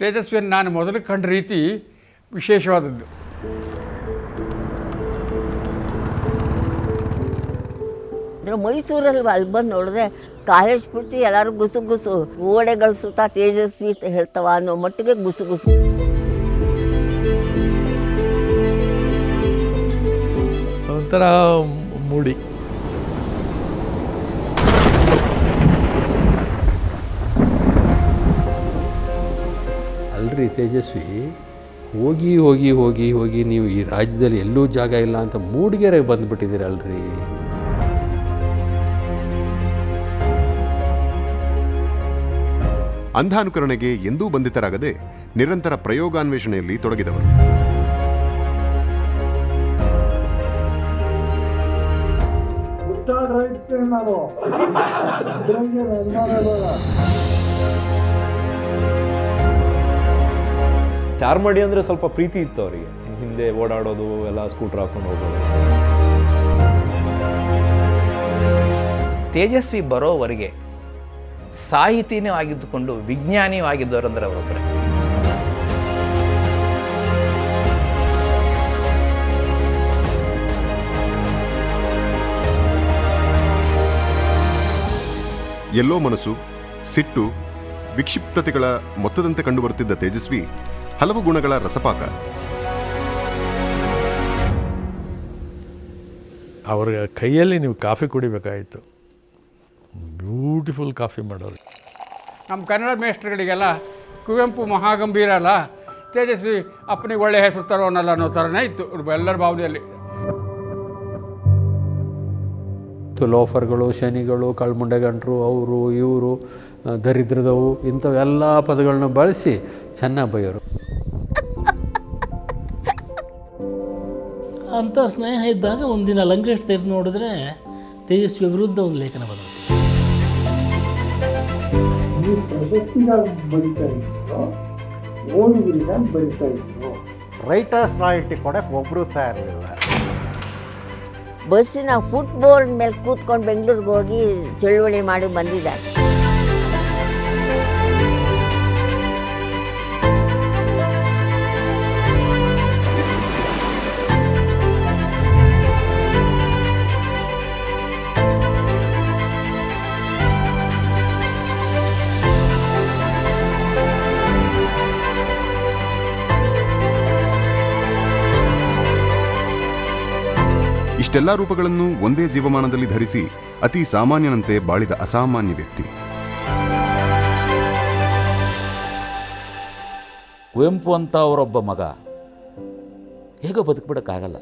ತೇಜಸ್ವಿಯನ್ನು ನಾನು ಮೊದಲು ಕಂಡ ರೀತಿ ವಿಶೇಷವಾದದ್ದು. ಅಂದ್ರೆ ಮೈಸೂರಲ್ಲಿ ಅಲ್ಲಿ ಬಂದು ನೋಡಿದ್ರೆ ಕಾಲೇಜ್ ಪೂರ್ತಿ ಎಲ್ಲರೂ ಗುಸು ಗುಸು ಗೋಡೆಗಳು ಸುತ್ತ ತೇಜಸ್ವಿ ಅಂತ ಹೇಳ್ತವ ಅನ್ನೋ ಮಟ್ಟಿಗೆ ಗುಸು ಗುಸು. ಒಂಥರ ಮೂಡಿ. ತೇಜಸ್ವಿ ಹೋಗಿ ಹೋಗಿ ಹೋಗಿ ಹೋಗಿ ನೀವು ಈ ರಾಜ್ಯದಲ್ಲಿ ಎಲ್ಲೂ ಜಾಗ ಇಲ್ಲ ಅಂತ ಮೂಡಿಗೆರೆಗೆ ಬಂದುಬಿಟ್ಟಿದ್ದೀರಲ್ರಿ. ಅಂಧಾನುಕರಣೆಗೆ ಎಂದೂ ಬಂಧಿತರಾಗದೆ ನಿರಂತರ ಪ್ರಯೋಗಾನ್ವೇಷಣೆಯಲ್ಲಿ ತೊಡಗಿದವರು. ಚಾರ್ಮಡಿ ಅಂದರೆ ಸ್ವಲ್ಪ ಪ್ರೀತಿ ಇತ್ತು ಅವರಿಗೆ. ಹಿಂದೆ ಓಡಾಡೋದು ಎಲ್ಲ ಸ್ಕೂಟರ್ ಹಾಕೊಂಡು ಹೋಗೋದು. ತೇಜಸ್ವಿ ಬರೋವರೆಗೆ ಸಾಹಿತಿನೂ ಆಗಿದ್ದುಕೊಂಡು ವಿಜ್ಞಾನಿಯೂ ಆಗಿದ್ದವರು ಅಂದರೆ ಅವರೊಬ್ಬರೇ. ಎಲ್ಲೋ ಮನಸ್ಸು ಸಿಟ್ಟು ವಿಕ್ಷಿಪ್ತತೆಗಳ ಮೊತ್ತದಂತೆ ಕಂಡುಬರುತ್ತಿದ್ದ ತೇಜಸ್ವಿ ಹಲವು ಗುಣಗಳ ರಸಪಾಕ. ಅವ್ರ ಕೈಯಲ್ಲಿ ನೀವು ಕಾಫಿ ಕುಡಿಬೇಕಾಯಿತು. ಬ್ಯೂಟಿಫುಲ್ ಕಾಫಿ ಮಾಡೋರು. ನಮ್ಮ ಕನ್ನಡ ಮೇಷ್ಟ್ರುಗಳಿಗೆಲ್ಲ ಕುವೆಂಪು ಮಹಾಗಂಭೀರ ಅಲ್ಲ ತೇಜಸ್ವಿ ಅಪ್ಪನಿಗೆ ಒಳ್ಳೆ ಹೆಸರು ತರೋನಲ್ಲ ಅನ್ನೋ ಥರನೇ ಇತ್ತು ಎಲ್ಲರ ಭಾವನೆಯಲ್ಲಿ. ಲೋಫರ್ಗಳು ಶನಿಗಳು ಕಳ್ಮುಂಡೆಗಂಟ್ರು ಅವರು ಇವರು ದರಿದ್ರದವು ಇಂಥವೆಲ್ಲ ಪದಗಳನ್ನ ಬಳಸಿ ಚೆನ್ನಾಗಿ ಬೈಯೋರು ಅಂಥ ಸ್ನೇಹ ಇದ್ದಾಗ ಒಂದಿನ ಲಂಕೇಶ್ ತೆಗೆದು ನೋಡಿದ್ರೆ ತೇಜಸ್ವಿ ವಿರುದ್ಧ ಒಂದು ಲೇಖನ ಬಂದಿದೆ ರೈಟರ್ಸ್ ರಾಯಲ್ಟಿ ಕೊಡಕ್ಕೆ ಒಬ್ಬರು ತಯಾರಿಲ್ಲ. ಬಸ್ಸಿನ ಫುಟ್ ಬೋರ್ಡ್ ಮೇಲೆ ಕೂತ್ಕೊಂಡು ಬೆಂಗಳೂರಿಗೆ ಹೋಗಿ ಚಳುವಳಿ ಮಾಡಿ ಬಂದಿದ್ದಾರೆ. ಇಷ್ಟೆಲ್ಲ ರೂಪಗಳನ್ನು ಒಂದೇ ಜೀವಮಾನದಲ್ಲಿ ಧರಿಸಿ ಅತಿ ಸಾಮಾನ್ಯನಂತೆ ಬಾಳಿದ ಅಸಾಮಾನ್ಯ ವ್ಯಕ್ತಿ. ಕುವೆಂಪು ಅಂತ ಅವರೊಬ್ಬ ಮಗ. ಹೇಗೋ ಬದುಕ್ಬಿಡೋಕ್ಕಾಗಲ್ಲ.